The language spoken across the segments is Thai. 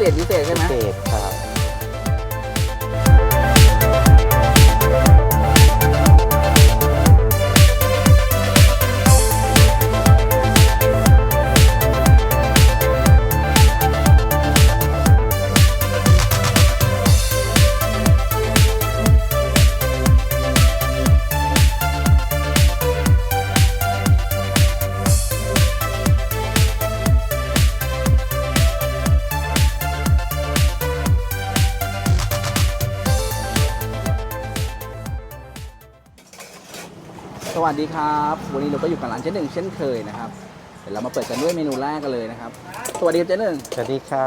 เศษพิเศษใช่ไหม วัสดีครับ วันนี้เราก็อยู่กับร้านเจ๊หนึ่งเช่นเคยนะครับเดี๋ยวเรามาเปิดกันด้วยเมนูแรกกันเลยนะครับ สวัสดีครับเจ๊หนึ่งสวัสดีค่ะ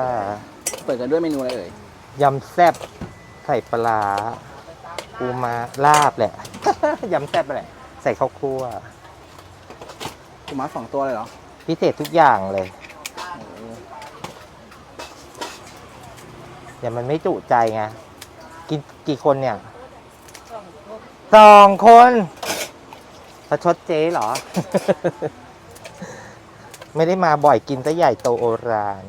เปิดกันด้วยเมนูอะไรเอ่ยยำแซ่บใส่ปลาร้าปูมาลาบแหละ ยำแซ่บแหละ ใส่ข้าวคั่วกุมาสองตัวเลยเหรอพิเศษทุกอย่างเลยโอ้โหเดี๋ยวมันไม่จุใจไงกินกี่คนเนี่ยสองคน ประชดเจ๊เหรอ ไม่ได้มาบ่อยกินซะใหญ่โตโอราน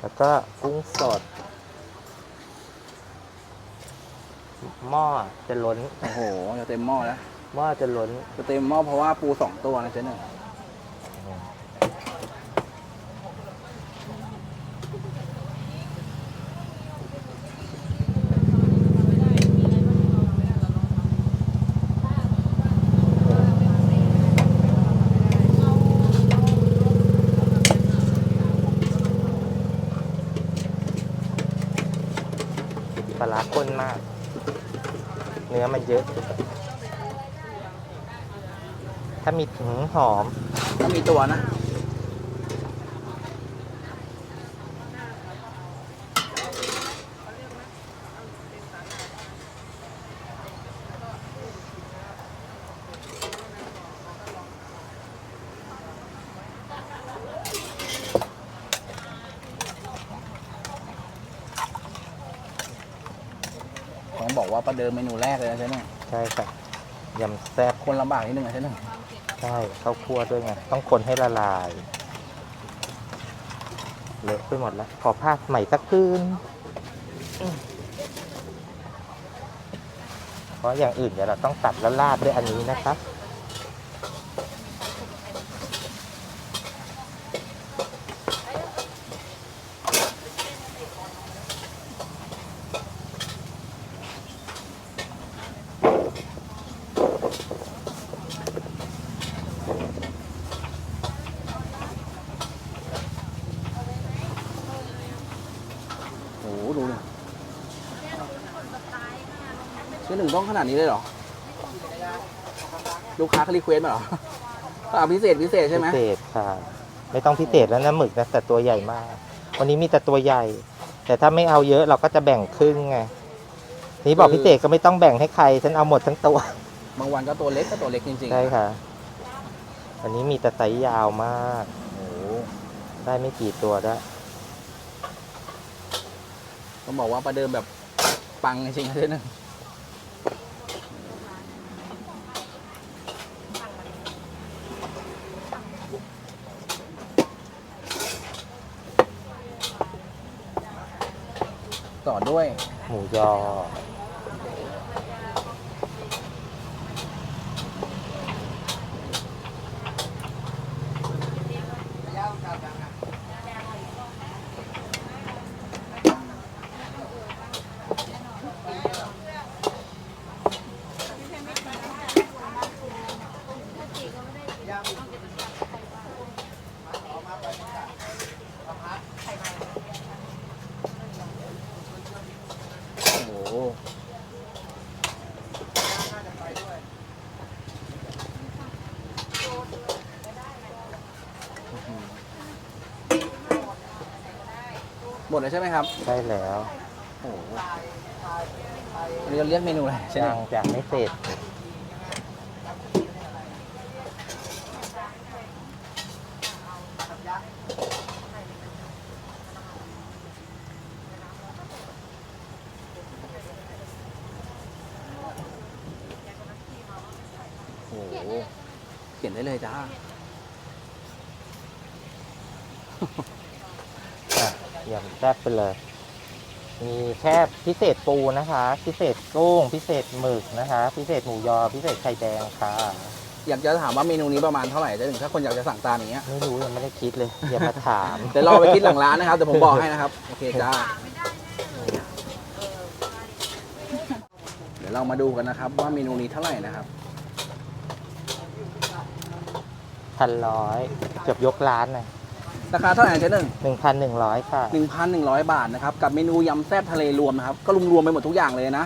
แล้วก็กุ้งสด หม้อจะล้น โอ้โหจะเต็มหม้อแล้วหม้อจะล้นจะเต็มหม้อเพราะว่าปูสองตัวนะเจ๊หนึ่ง ลาร้าข้นมาก เนื้อมันเยอะ ถ้ามีถึงหอม ถ้ามีตัวนะ ต้องบอกว่าประเดิมเมนูแรกเลยนะเจ๊หนึ่งใช่ค่ะยำแซ่บคนลำบากนิดนึงนะเจ๊หนึ่งใช่ข้าวคั่วด้วยไงต้องคนให้ละลายเลอะไปหมดแล้วขอผ้าใหม่สักพื้นอืมเพราะอย่างอื่นเดี๋ยวเราต้องตัดแล้วราดด้วยอันนี้นะครับ โอ้โหดูดิเจ๊ห นึ่งต้องขนาดนี้เลยเหรอ ลูกค้าเขารีเควสต์มาเหรออ่าพิเศษพิเศษใช่ไหมพิเศษค่ะ ไม่ต้องพิเศษแล้วนะหมึกนะแต่ตัวใหญ่มาก วันนี้มีแต่ตัวใหญ่ แต่ถ้าไม่เอาเยอะเราก็จะแบ่งครึ่งไงนี่บอกพิเศษก็ไม่ต้องแบ่งให้ใครฉันเอาหมดทั้งตัว บางวันก็ตัวเล็กก็ตัวเล็กจริงๆใช่ค่ะวันนี้มีแต่ไซส์ยาวมากโอ้โหได้ไม่กี่ตัวได้วต้องบอกว่าประเดิมแบบปังจริงๆนะเจ๊หนึ่ ต่อด้วย หมูยอ หมดเลยใช่ไหมครับได้แล้วโอ้โหอันนี้เราเรียกเมนูอะไรใช่ไหมยังจะไม่เสร็จโอ้โหเขียนได้เลยจ้า ยำ แซ่บไปเลย มีแค่พิเศษปูนะคะ พิเศษกุ้งพิเศษหมึกนะคะ พิเศษหมูยอ พิเศษไข่แดงค่ะอยากจะถามว่าเมนูนี้ประมาณเท่าไหร่เจ๊หนึ่งถ้าคนอยากจะสั่งตามอย่างเงี้ยไม่รู้ยังไม่ได้คิดเลยอย่ามาถามเดี๋ยวรอไปคิดหลังร้านนะครับเดี๋ยวผมบอกให้นะครับโอเคจ้าเดี๋ยวเรามาดูกันนะครับ ว่าเมนูนี้เท่าไหร่นะครับพันร้อยเกือบยกร้านเลย ราคาเท่าไหร่เจ๊หนึ่งหนึ่งพันหนึ่งร้อยค่ะ1,100บาทนะครับกับเมนูยำแซ่บทะเลรวมนะครับก็รวมๆไปหมดทุกอย่างเลยนะ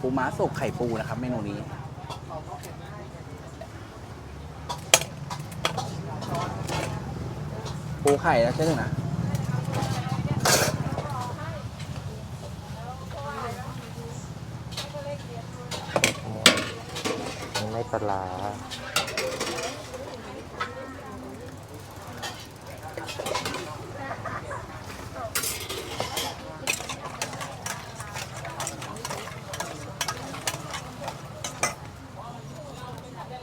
ปูม้าสุกไข่ปูนะครับ เมนูนี้ ปูไข่นะใช่ไหมนะ นี่ไม่ ปลาร้า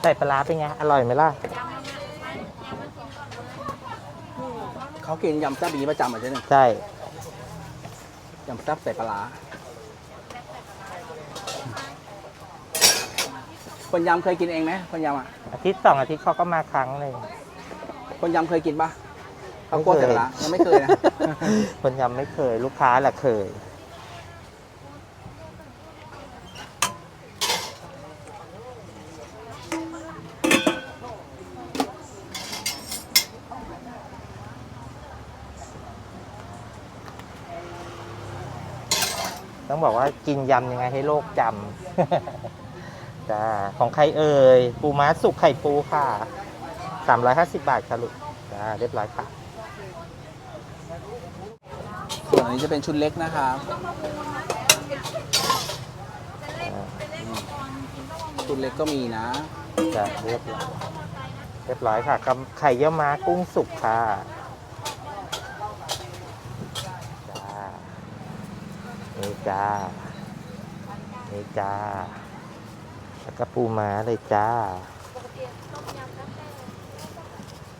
ใส่ปลาร้าเป็นไง อร่อยไหมล่ะ เขากินยำแซ่บอย่างนี้ประจำเหรอเจ๊หนึ่งใช่ ยำแซ่บใส่ปลาร้า คนยำเคยกินเองไหมคนยำอะอาทิตย์สองอาทิตย์เขาก็มาครั้งหนึ่งคนยำเคยกินปะข้าวโพดใส่ปลาร้ายังไม่เคยนะ คนยำไม่เคย ลูกค้าแหละเคย ต้องบอกว่ากินยำยังไงให้โลกจำ จ้าของใครเอ่ย ปูม้าสุกไข่ปูค่ะสามร้อยห้าสิบบาทค่ะลูกจ้าเรียบร้อยค่ะส่วนอันนี้จะเป็นชุดเล็กนะครับชุดเล็กก็มีนะจะเรียบร้อยเรียบร้อยค่ะกับไข่เยี่ยวม้ากุ้งสุกค่ะจ้านี่จ้านี่จ้า แล้วก็ปูม้าเลยจ้า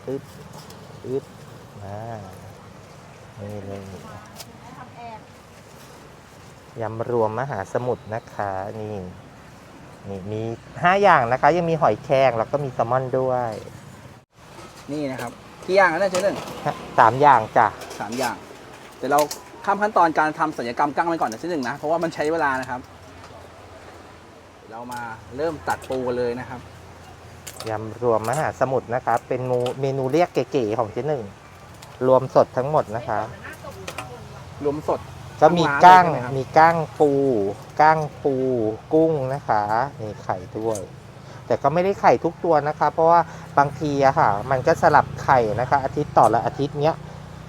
อึ๊บอึ๊บมานี่เลยยำรวมมหาสมุทรนะคะ นี่นี่มีห้าอย่างนะคะ ยังมีหอยแครงแล้วก็มีแซลมอนด้วย นี่นะครับกี่อย่างนะเนี่ยเจ๊หนึ่งสามอย่างจ้ะสามอย่างเดี๋ยวเราข้ามขั้นตอนการทำศัลยกรรมกั้งไปก่อนนะเจ๊หนึ่งนะ เพราะว่ามันใช้เวลานะครับ เรามาเริ่มตัดปูกันเลยนะครับยำรวมมหาสมุทรนะคะเป็นเมนูเมนูเรียกเก๋ๆของเจ๊หนึ่ง รวมสดทั้งหมดนะคะรวมสด ก็มีทั้งร้านก้างเลยใช่ไหมครับมีก้างปู ก้างปูกุ้งนะคะมีไข่ด้วย แต่ก็ไม่ได้ไข่ทุกตัวนะคะ เพราะว่าบางทีอะค่ะ มันก็สลับไข่นะคะ อาทิตย์ต่อละอาทิตย์เนี้ย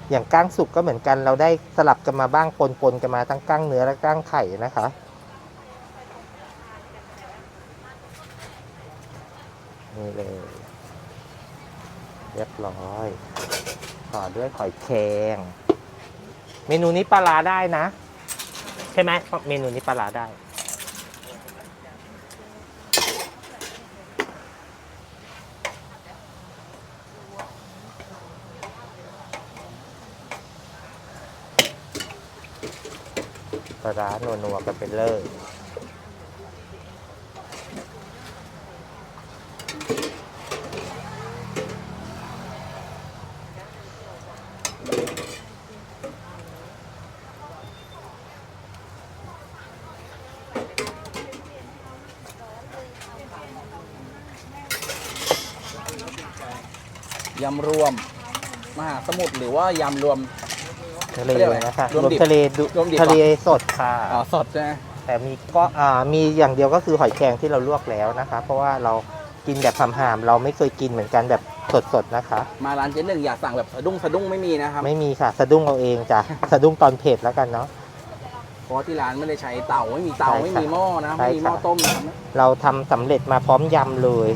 อย่างก้างสุกก็เหมือนกัน เราได้สลับกันมาบ้างปนๆกันมาทั้งก้างเนื้อและก้างไข่นะคะ นี่เลย เรียบร้อย ต่อด้วยหอยแครงเมนูนี้ปลาร้าได้นะ ใช่ไหมเพราะเมนูนี้ปลาร้าได้ ปลาร้านัวๆกันไปเลยำรวมมหาสมุทรหรือว่ายำรวม ทะเลเขาเรียกอะไรนะคะรวมดิบทะเลดุรวมดิบ ทะเลสดค่ะอ๋อสดใช่ไหมแต่มีก็อ่ามีอย่างเดียวก็คือหอยแครงที่เราลวกแล้วนะคะ เพราะว่าเรากินแบบหามๆเราไม่เคยกินเหมือนกันแบบสดๆนะคะ มาร้านเจ๊หนึ่งอยากสั่งแบบสะดุ้งสะดุ้งไม่มีนะครับไม่มีค่ะ สะดุ้งเอาเองจ้ะ สะดุ้งตอนเผ็ดแล้วกันเนาะ เพราะว่าที่ร้านไม่ได้ใช้เตาไม่มีเตาใช่ค่ะไม่มีหม้อนะใช่ไม่มีหม้อค่ะต้มนะครับเราทำสำเร็จมาพร้อมยำเลย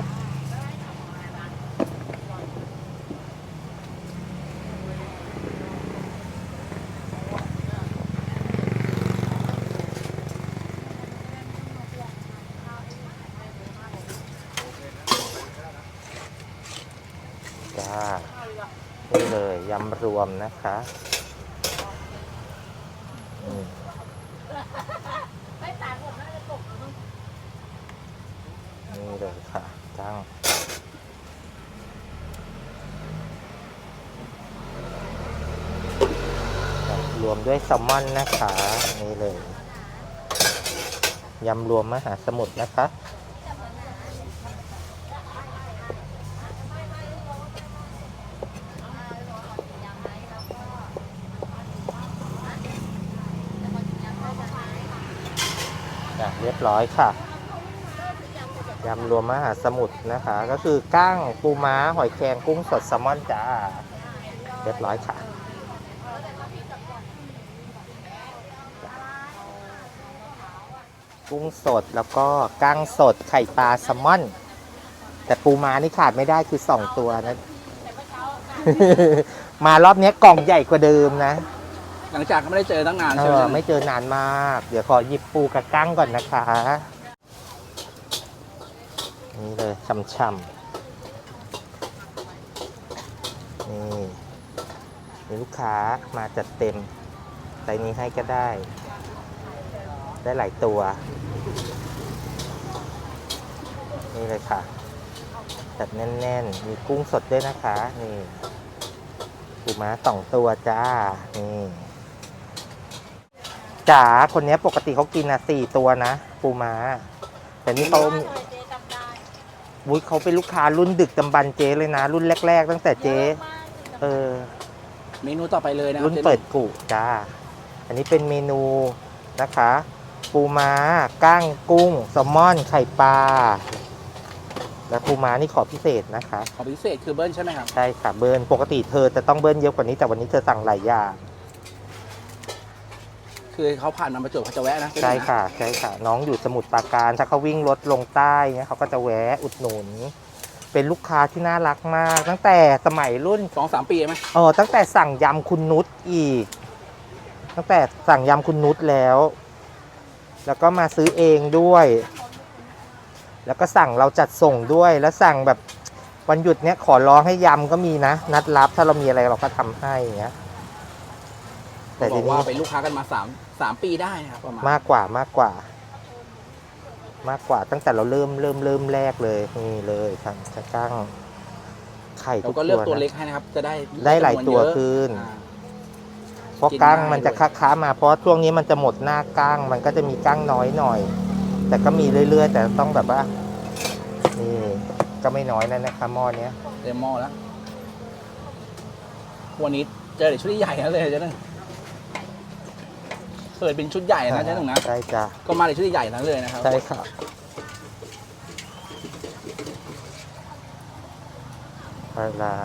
จ้านี่เลยยำรวมนะคะนี่เลยค่ะจ้างรวมด้วยแซลมอนนะคะ นี่เลยยำรวมมหาสมุทรนะคะ อะเรียบร้อยค่ะยำรวมมหาสมุทรนะคะ ก็คือกั้งปูม้าหอยแครงกุ้งสดแซลมอนจ้าเรียบร้อยค่ะกุ้งสดแล้วก็กั้งสดไข่ปลาแซลมอน แต่ปูม้านี่ขาดไม่ได้คือสองตัวนะ มารอบนี้กล่องใหญ่กว่าเดิมนะ หลังจากไม่ได้เจอตั้งนานเอใช่ไหมอไม่เจอนานมาก เดี๋ยวขอหยิบปูกับกั้งก่อนนะคะ นี่เลยช่ำๆนี่มีลูกค้ามาจัดเต็มใส่นี้ให้ก็ได้ ได้หลายตัว นี่เลยค่ะ จัดแน่นๆ มีกุ้งสดด้วยนะคะ นี่ปูม้าสองตัวจ้า นี่ จ๋าคนเนี้ยปกติเขากินอะสี่ตัวนะปูม้า แต่นี่เขาวุ้ยเขาเป็นลูกค้ารุ่นดึกดำบรรพ์เจ๊เลยนะ รุ่นแรก ๆ ตั้งแต่เจ๊เออ เมนูต่อไปเลยนะคบรุ่นเปิดกุจ้า อันนี้เป็นเมนูนะคะ ปูม้าก้างกุ้งแซลมอน ไข่ปลา และปูม้านี่ขอพิเศษนะคะ ของพิเศษคือเบิ้ลใช่ไหมครับ ใช่ค่ะเบิร์นปกติเธอจะต้องเบิร์นเยอะกว่านี้แต่วันนี้เธอสั่งหลายอย่าง คือเขาผ่านมาประจวบเขาจะแวะนะใช่ค่ะใช่ค่ะ น้องอยู่สมุทรปราการถ้าเขาวิ่งรถลงใต้เนี่ยเขาก็จะแวะอุดหนุน เป็นลูกค้าที่น่ารักมาก ตั้งแต่สมัยรุ่นสองสามปีไหมเออตั้งแต่สั่งยำคุณนุชอีก ตั้งแต่สั่งยำคุณนุชแล้ว แล้วก็มาซื้อเองด้วย แล้วก็สั่งเราจัดส่งด้วยแล้วสั่งแบบวันหยุดเนี้ยขอร้องให้ยำก็มีนะ นัดรับถ้าเรามีอะไรเราก็ทำให้อย่างเงี้ยแต่บทีอกนี้ว่าเป็นลูกค้ากันมาสาม สามปีได้นะครับประมาณมากกว่ามากกว่า มากกว่าตั้งแต่เราเริ่มเริ่มเริ่มแรกเลยนี่เลยทางจะกั้งไข่เราทุกก็เลือกตัตัววเล็นะกให้นะครับ จะได้ได้หลายจำนนตัวเยอะขึ้น อ่า เพราะกินกั้งง่ายมันจะด้วยค้าค้าๆมาเพราะช่วงนี้มันจะหมดหน้ากั้งมันก็จะมีกั้งน้อยหน่อย แต่ก็มีเรื่อยๆ แต่ต้องแบบว่านี่ก็ไม่น้อยนะนะคะหม้อเนี้ยเต็มหม้อแล้ว วันนี้เจอแต่ชุดใหญ่นั่นเลยเจ๊หนึ่ง เปิดเป็นชุดใหญ่นะเจ๊หนึ่งนะ ใช่จ้ะก็มาในชุดใหญ่นั้นเลยนะครับ ใช่ค่ะปลา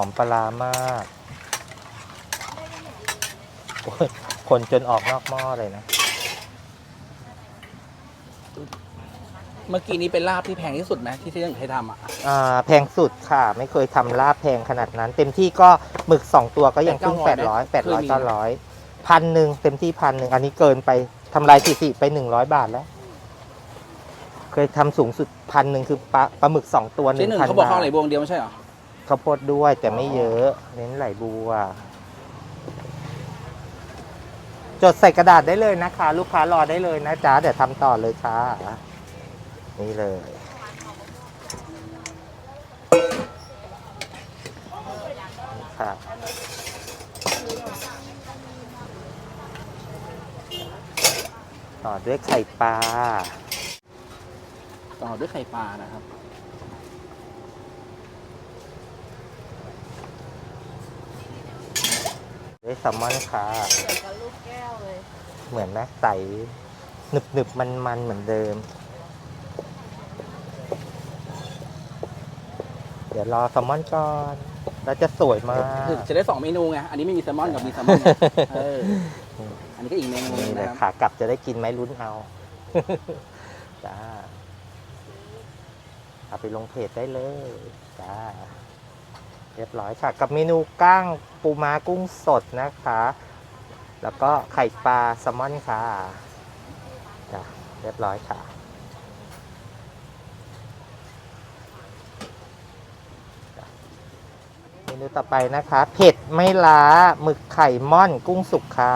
อมปลาร้ามากโอ้ยคนจนออกนอกหม้อเลยนะ เมื่อกี้นี้เป็นลาบที่แพงที่สุดไหมที่ที่เจ๊หนึ่งเคยทำอะอ่าแพงสุดค่ะ ไม่เคยทำลาบแพงขนาดนั้น เต็มที่ก็หมึกสองตัวก็ยังขึ้นแปดร้อยแปดร้อยเก้าร้อยพันหนึ่งเต็มที่พันหนึ่งอันนี้เกินไปทำลายสถิติไปหนึ่งร้อยบาทแล้ว เคยทำสูงสุดพันหนึ่งคือปลาปลาหมึกสองตัวหเจ๊นึ่งหนึ่งพันเขาบอกบาข้าวทไหลบวงเดียวไม่ใช่เหรอ ข้าวโพดด้วยแต่ไม่เยอะเน้นไหลบัว จดใส่กระดาษได้เลยนะคะ ลูกค้ารอได้เลยนะจ๊ะเดี๋ยวทำต่อเลยค่ะ นี่เลย ค่ะต่อด้วยไข่ปลาต่อด้วยไข่ปลานะครับ ด้วยแซลมอนค่ะเดี๋ยวกับลูกแก้วเลย เหมือนนะใสหนึบหนึบมันมันๆเหมือนเดิม เดี๋ยวรอแซลมอนก่อนแแล้วจะสวยมากคือจะได้สองเมนูไง อันนี้ไม่มีแซลมอนกับมีแซลมอนไงเอออันนี้ก็อีกเมนูหนึนี่งเลยนะครับขากลับจะได้กินไหมลุ้นเอา จ้าเอาไปลงเพจได้เลย จ้า เรียบร้อยค่ะ กับเมนูก้างปูม้ากุ้งสดนะคะ แล้วก็ไข่ปลาแซลมอนค่ะจ้าเรียบร้อยค่ะเมนูต่อไปนะคะ เผ็ดไม่ล้าหมึกไข่ม่อนกุ้งสุกค่ะ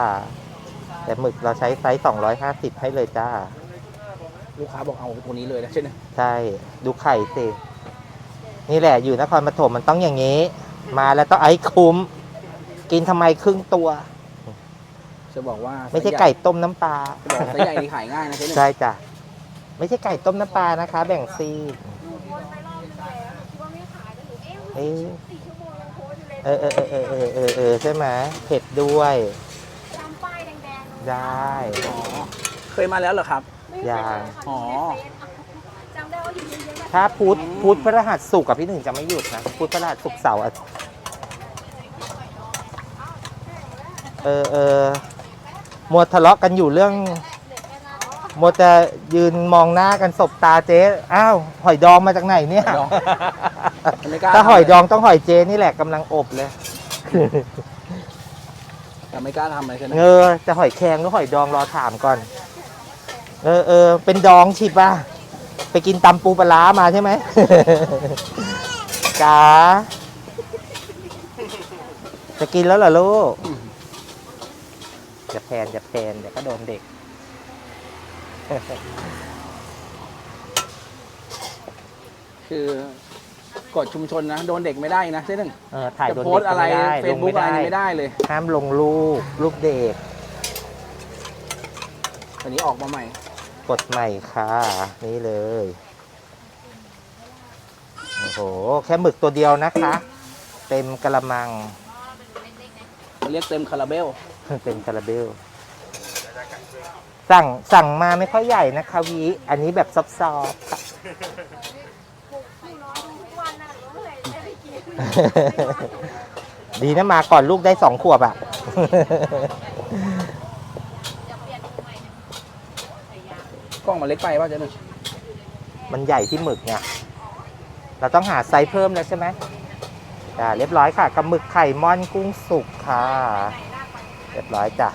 แต่หมึกเราใช้ไซส์ 250 ให้เลยจ้า ลูกค้าบอกเอาตัวนี้เลยนะใช่ไหมใช่ ดูไข่สิ นี่แหละอยู่นครปฐมมันต้องอย่างนี้ มาแล้วต้องไอ้คุ้ม กินทำไมครึ่งตัว จะบอกว่าไม่ใช่ไก่ต้มน้ำปลาจะบอกไส้ใหญ่นี่ขายง่ายนะใช่ไหมใช่จ้ะไม่ใช่ไก่ต้มน้ำปลานะคะ แบ่งซีกหนูโพสต์ไปรอบนึงแล้วหนูคิดว่าไม่ขายแต่หนูเอ๊ะเอ๊ะสี่ชั่วโมงยังโพสต์อยู่เลยเออเออเออเออเออเออเออใช่ไหมเผ็ดด้วย จำป้ายแดงๆหนูได้ อ๋อเคยมาแล้วเหรอครับ ไม่เคยเลยค่ะอ๋อในเฟซ ถ้าพุธพุธพระรหัสสุกร์กับพี่หนึ่งจะไม่หยุดนะพุธพระรหัสสุกร์เสาร์อาทิตย์เออเออมัวทะเลาะกันอยู่เรื่องมัวจะยืนมองหน้ากันสบตาเจ๊อ้าวหอยดองมาจากไหนเนี่ย หอยดอง ไม่กล้าถ้าหอยดองต้องหอยเจนี่แหละกำลังอบเลย แต่ไม่กล้าทำเลยใช่ไหมเงอจะหอยแครงหรือหอยดองรอถามก่อน เออเออเป็นดองฉีดป่ะ ไปกินตำปูปลาร้ามาใช่ไหม จ๋า จะกินแล้วเหรอลูก จะแพนจะแพนเดี๋ยวก็โดนเด็ก คือกฎชุมชนนะ โดนเด็กไม่ได้นะใช่ไหมเออถ่ายจะโดนโพเด็สกต์อะไรก็ไม่ได้เฟลซงบุ๊กไม่อะไรได้ ไม่ได้เลยห้ามลงรูปรูปเด็ก อันนี้ออกมาใหม่ กดใหม่ค่ะ นี่เลย โอ้โห แค่หมึกตัวเดียวนะคะ เต็มกระมัง เรียกเต็มคาราเบล เต็มคาราเบล สั่งสั่งมาไม่ค่อยใหญ่นะคะวีอันนี้แบบซอฟต์ๆค่ะหนูรอดูทุกวันนะหนูก็เลยได้ไปกินดีนะมาก่อนลูกได้สองขวบอะ ล้องมันเล็กไปว่าจะหนึ่งมันใหญ่ที่หมึกไงเราต้องหาไซส์เพิ่มแล้วใช่ไหมจ้าเรียบร้อยค่ะกับหมึกไข่ม่อนกุ้งสุกค่ะ เรียบร้อยจ้ะ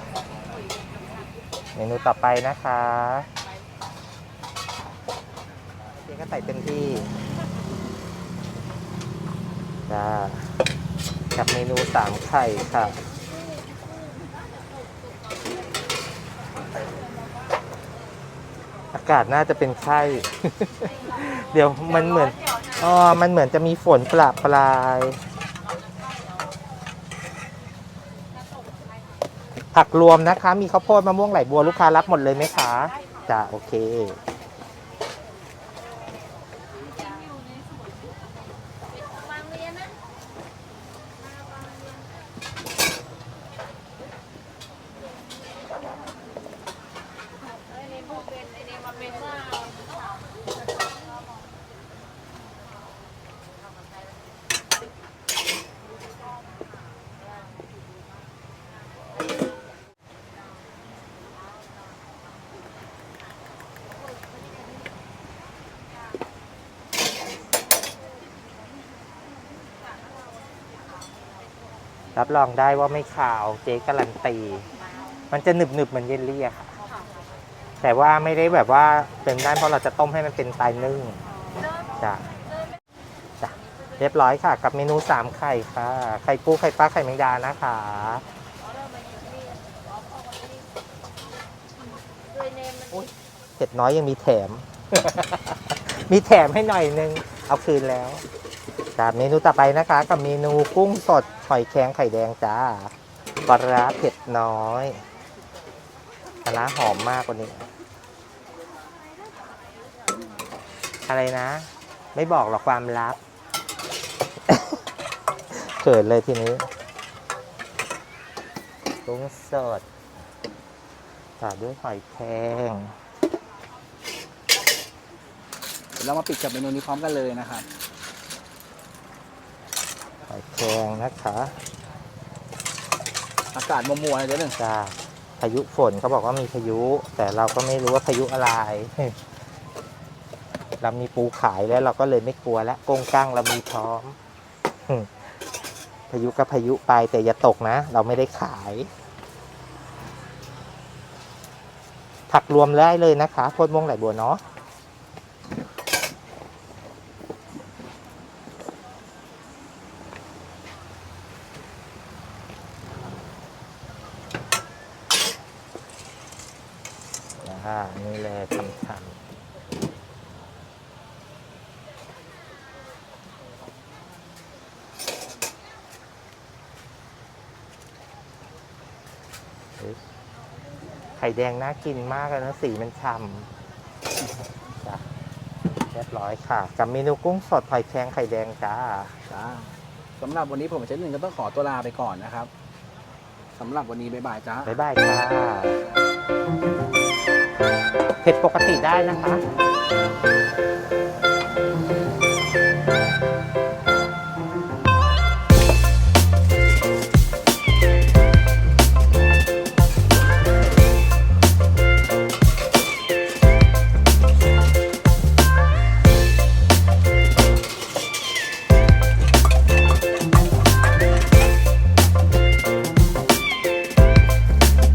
เมนูต่อไปนะคะเจ๊ก็ใส่เต็มที่จ้ากับเมนูสามไข่ค่ะากาศน่าจะเป็นไข้ เดี๋ยวมันเหมือนอ๋อมันเหมือนจะมีฝนประปราย ผักรวมนะคะ มีข้าวโพดมะม่วงไหลบัวลูกค้ารับหมดเลยไหมคะจ้ะโอเค วางเรียนนะไอ้นี่พูดเป็นไอ้นี่มาเป็นว่า รับรองได้ว่าไม่ขาวเจ๊การันตี มันจะหนึบหนึบเหมือนเยลลี่อะค่ะ แต่ว่าไม่ได้แบบว่าเป็นได้เพราะเราจะต้มให้มันเป็นสไตล์นึ่งจ้ะจ้ะเรียบร้อยค่ะ กับเมนูสามไข่ค่ะ ไข่ปูไข่ปลาไข่แมงดานะคะเนมมันเผ็ดน้อยยังมีแถม มีแถมให้หน่อยนึง เอาคืนแล้ว จ้ะเมนูต่อไปนะคะ กับเมนูกุ้งสดหอยแครงไข่แดงจ้าปลาร้าเผ็ดน้อยปลาร้าหอมมากกว่านี้ อะไรนะ ไม่บอกหรอกความลับเขินเลยทีนี้กุ้งสดต่อด้วยหอยแครงเดี๋ยวเรามาปิดกับเมนูนี้พร้อมกันเลยนะครับ แคแคงนะคะอากาศมัวๆนะเจ๊หนึ่งจ้าพายุฝนเขาบอกว่ามีพายุ แต่เราก็ไม่รู้ว่าพายุอะไร เรามีปูขายแล้วเราก็เลยไม่กลัวแล้วกงกั้งเรามีพร้อม พายุก็พายุไปแต่อย่าตกนะ เราไม่ได้ขาย ผักรวมได้เลยนะคะโพดมงไหลบัวเนาะอ่านี่เลยเป็นคำไข่ แดงน่ากินมากเลยนะสีมันฉ่ำจ้ะเรียบร้อยค่ะ กับเมนูกุ้งสดหอยแครงไข่แดงจ้า จ้าสำหรับวันนี้ผมกับเจ๊หนึ่งก็ต้องขอตัวลาไปก่อนนะครับสำหรับวันนี้บ๊ายบายจ้า บ๊ายบายค่ะเผ็ดปกติได้นะคะ